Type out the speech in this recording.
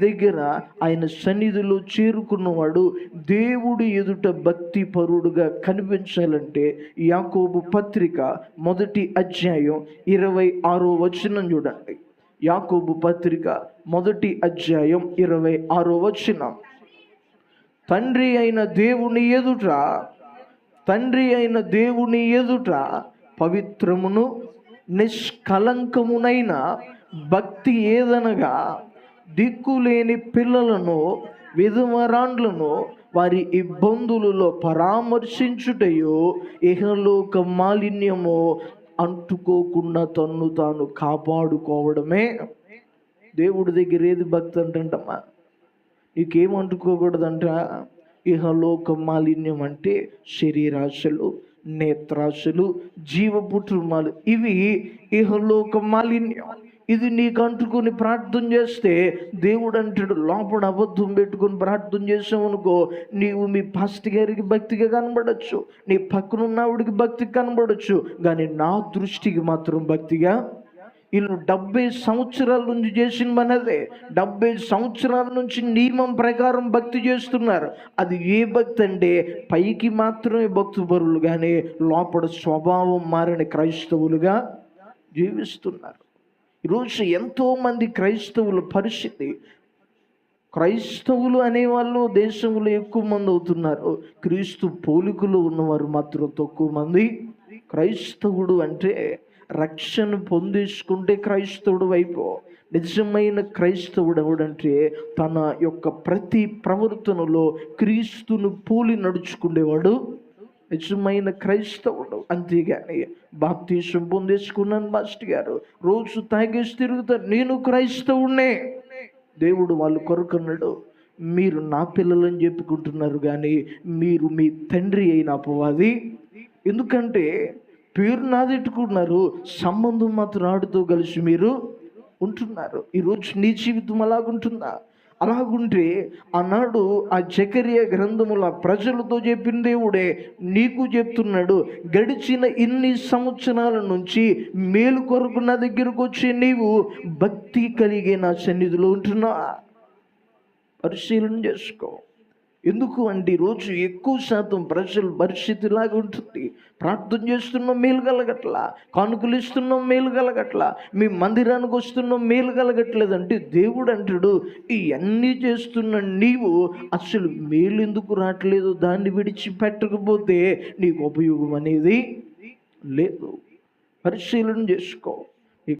దగ్గర ఆయన సన్నిధిలో చేరుకున్నవాడు దేవుడి ఎదుట భక్తి పరుడుగా కనిపించాలంటే యాకోబు పత్రిక మొదటి అధ్యాయం ఇరవై ఆరో వచనం చూడండి. యాకోబు పత్రిక మొదటి అధ్యాయం ఇరవై ఆరో వచనం. తండ్రి అయిన దేవుని ఎదుట తండ్రి అయిన దేవుని ఎదుట పవిత్రమును నిష్కలంకమునైన భక్తి ఏదనగా దిక్కులేని పిల్లలను విధవరాండ్లను వారి ఇబ్బందులలో పరామర్శించుటయో ఇహలోక మాలిన్యము అంటుకోకుండా తన్ను తాను కాపాడుకోవడమే. దేవుడి దగ్గర ఏది భక్తి అంటంటమ్మా నీకేం అంటుకోకూడదంట ఇహలోక మాలిన్యం అంటే శరీరాశలు నేత్రాశలు జీవపుట్రుమాలు ఇవి ఇహలోక మాలిన్యం. ఇది నీకు అంటుకొని ప్రార్థన చేస్తే దేవుడు అంటాడు లోపల అబద్ధం పెట్టుకొని ప్రార్థన చేసావనుకో నీవు మీ పాస్ట్ గారికి భక్తిగా కనబడచ్చు నీ పక్కనున్నవాడికి భక్తికి కనబడచ్చు కానీ నా దృష్టికి మాత్రం భక్తిగా వీళ్ళు డెబ్బై సంవత్సరాల నుంచి చేసిన మనదే డెబ్బై సంవత్సరాల నుంచి నియమం ప్రకారం భక్తి చేస్తున్నారు. అది ఏ భక్తి అంటే పైకి మాత్రమే భక్తు పరులు కానీ లోపల స్వభావం మారిన క్రైస్తవులుగా జీవిస్తున్నారు. ఈరోజు ఎంతోమంది క్రైస్తవుల పరిస్థితి క్రైస్తవులు అనేవాళ్ళు దేశంలో ఎక్కువ మంది అవుతున్నారు. క్రీస్తు పోలికలు ఉన్నవారు మాత్రం తక్కువ మంది. క్రైస్తవుడు అంటే రక్షణ పొందేసుకుంటే క్రైస్తవుడు వైపు. నిజమైన క్రైస్తవుడు ఎవడంటే తన యొక్క ప్రతి ప్రవర్తనలో క్రీస్తును పోలి నడుచుకునేవాడు నిజమైన క్రైస్తవుడు. అంతేగాని బాప్తీసం పొందేసుకున్నాను మాస్టర్ గారు. రోజు తాగేసి తిరుగుతారు నేను క్రైస్తవుణ్ణే. దేవుడు వాళ్ళు కొరకన్నాడు. మీరు నా పిల్లలని చెప్పుకుంటున్నారు కానీ మీరు మీ తండ్రి అయిన అపవాది. ఎందుకంటే పేరు నాదెట్టుకున్నారు సంబంధం మాత్రం ఆడుతూ కలిసి మీరు ఉంటున్నారు. ఈరోజు నీ జీవితం అలాగుంటుందా? అలాగుంటే ఆనాడు ఆ జకరియ గ్రంథముల ప్రజలతో చెప్పిన దేవుడే నీకు చెప్తున్నాడు గడిచిన ఇన్ని సంవత్సరాల నుంచి మేలు కొరకు నా దగ్గరకు వచ్చి నీవు భక్తి కలిగే నా సన్నిధిలో ఉంటున్నా. పరిశీలన చేసుకో. ఎందుకు అంటే ఈరోజు ఎక్కువ శాతం ప్రజల పరిస్థితి ఇలాగ ఉంటుంది. ప్రార్థన చేస్తున్నాం మేలు కలగట్ల. కానుకలు ఇస్తున్నాం మేలు కలగట్ల. మీ మందిరానికి వస్తున్నాం మేలు కలగట్లేదంటే దేవుడు అంటాడు ఇవన్నీ చేస్తున్న నీవు అసలు మేలు ఎందుకు రావట్లేదు? దాన్ని విడిచిపెట్టకపోతే నీకు ఉపయోగం అనేది లేదు. పరిశీలన చేసుకో.